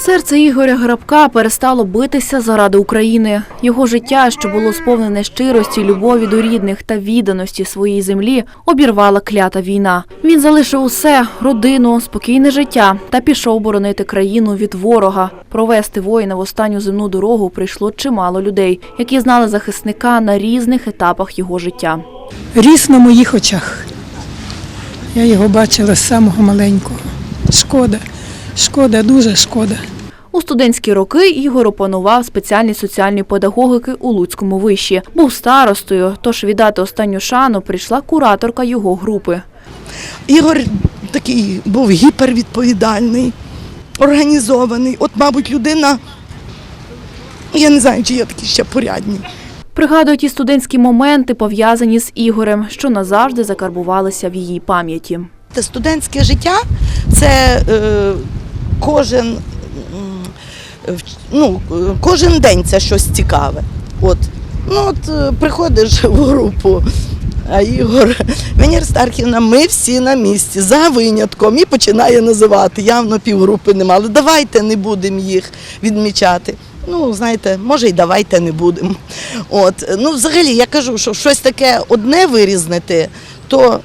Серце Ігоря Грабка перестало битися заради України. Його життя, що було сповнене щирості, любові до рідних та відданості своїй землі, обірвала клята війна. Він залишив усе родину, спокійне життя та пішов боронити країну від ворога. Провести воїна в останню земну дорогу прийшло чимало людей, які знали захисника на різних етапах його життя. ріс на моїх очах. Я його бачила з самого маленького. Шкода, шкода, дуже шкода. У студентські роки Ігор опанував спеціальність соціальної педагогіки у Луцькому виші. Був старостою, тож віддати останню шану прийшла кураторка його групи. Ігор такий був гіпервідповідальний, організований. От, мабуть, людина, я не знаю, чи є такі ще порядні. Пригадує ті студентські моменти, пов'язані з Ігорем, що назавжди закарбувалися в її пам'яті. Студентське життя це е, кожен, ну, кожен день це щось цікаве. От. Ну, от е, приходиш в групу, а Ігор, Венера Старківна, ми всі на місці, за винятком, і починає називати. Явно півгрупи нема, але давайте не будемо їх відмічати. Ну, знаєте, може й давайте не будемо. От. Ну, взагалі, я кажу, що щось таке одне вирізнити, то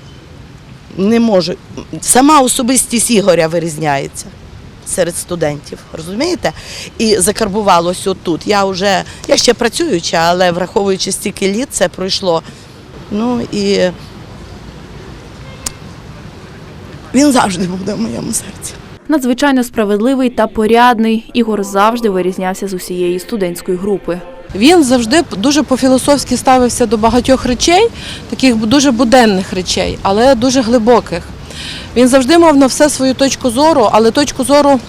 не можу. Сама особистість Ігоря вирізняється серед студентів, розумієте? І закарбувалось отут. Я вже, я ще працююча, але враховуючи стільки літ, це пройшло. Ну і він завжди буде в моєму серці. Надзвичайно справедливий та порядний, Ігор завжди вирізнявся з усієї студентської групи. Він завжди дуже по-філософськи ставився до багатьох речей, таких дуже буденних речей, але дуже глибоких. Він завжди мав на все свою точку зору, але точку зору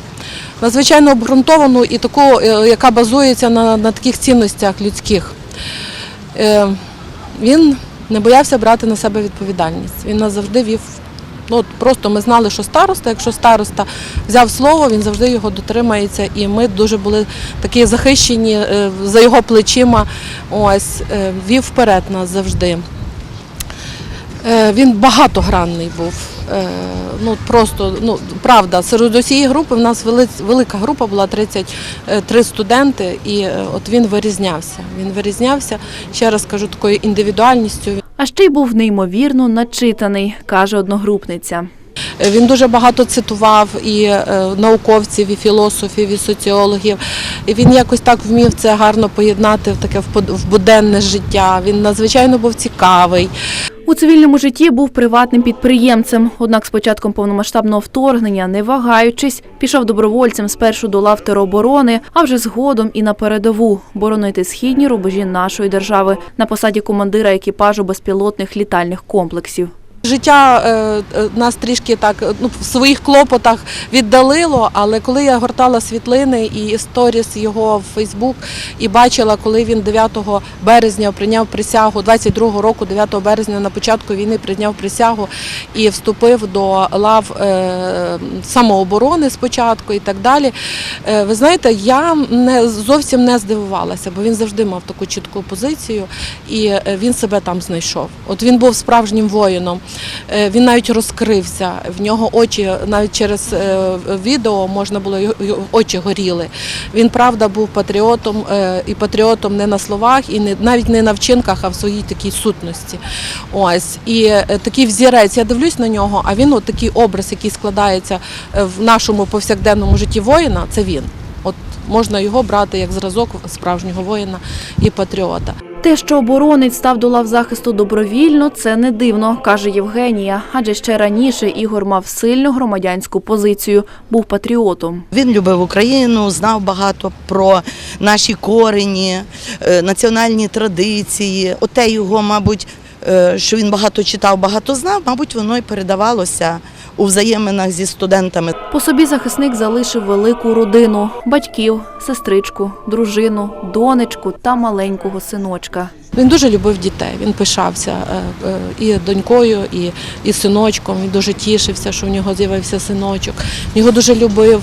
надзвичайно обґрунтовану і таку, е, яка базується на, на таких цінностях людських. Е, Він не боявся брати на себе відповідальність. Він нас завжди вів. Ну, просто ми знали, що староста, якщо староста взяв слово, він завжди його дотримається, і ми дуже були такі захищені е, за його плечима. Ось вів вперед нас завжди. Він багатогранний був. Е, Ну просто ну правда, серед усієї групи в нас велика група була 33 студенти, і е, от він вирізнявся. Він вирізнявся ще раз кажу такою індивідуальністю. А ще й був неймовірно начитаний, каже одногрупниця. Він дуже багато цитував і е, науковців, і філософів, і соціологів. І він якось так вмів це гарно поєднати в таке в буденне життя. Він надзвичайно був цікавий. У цивільному житті був приватним підприємцем. Однак з початком повномасштабного вторгнення, не вагаючись, пішов добровольцем спершу до лав тероборони, а вже згодом і на передову боронити східні рубежі нашої держави на посаді командира екіпажу безпілотних літальних комплексів. Життя е, е, нас трішки так е, ну, в своїх клопотах віддалило, але коли я гортала світлини і сторіс його в Фейсбук і бачила, коли він 9 березня прийняв присягу, 22 року, 9 березня на початку війни прийняв присягу і вступив до лав е, самооборони спочатку і так далі. Е, ви знаєте, я не зовсім не здивувалася, бо він завжди мав таку чітку позицію, і він себе там знайшов. От він був справжнім воїном. Е, Він навіть розкрився. В нього очі навіть через е, відео можна було очі горіли. Він правда був патріотом е, і патріотом не на словах, і не навіть не на вчинках, а в своїй такій сутності. Ось і такий взірець. Я дивлюсь на нього, а він от такий образ, який складається в нашому повсякденному житті воїна. Це він. От можна його брати як зразок справжнього воїна і патріота. Те, що оборонець став до лав захисту добровільно, це не дивно, каже Євгенія. Адже ще раніше Ігор мав сильну громадянську позицію, був патріотом. Він любив Україну, знав багато про наші корені, е, національні традиції. Оте його, мабуть, е, що він багато читав, багато знав, мабуть, воно й передавалося у взаєминах зі студентами. По собі захисник залишив велику родину: батьків, сестричку, дружину, донечку та маленького синочка. Він дуже любив дітей. Він пишався е, е, і донькою, і, і синочком. Він дуже тішився, що в нього з'явився синочок. Він Його дуже любив.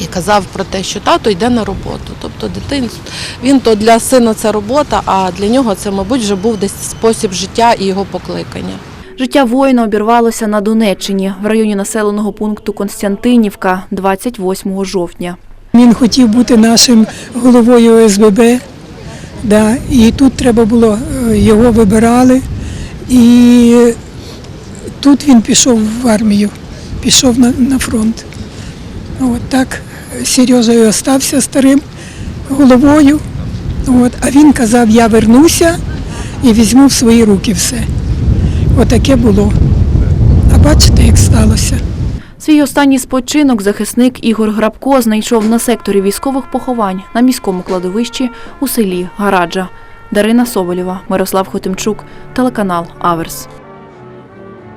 І казав про те, що тато йде на роботу. Тобто дитинство він то для сина це робота, а для нього це, мабуть, вже був десь спосіб життя і його покликання. Життя воїна обірвалося на Донеччині в районі населеного пункту Константинівка 28 жовтня. Він хотів бути нашим головою ОСББ. Да, і тут треба було, е, його вибирали. І тут він пішов в армію, пішов на, на фронт. От так Сережа і старим головою. От, а він казав, я вернуся і візьму в свої руки все. Отаке було. А бачите, як сталося. Свій останній спочинок захисник Ігор Грабко знайшов на секторі військових поховань на міському кладовищі у селі Гараджа. Дарина Соболєва, Мирослав Хотимчук, телеканал Аверс.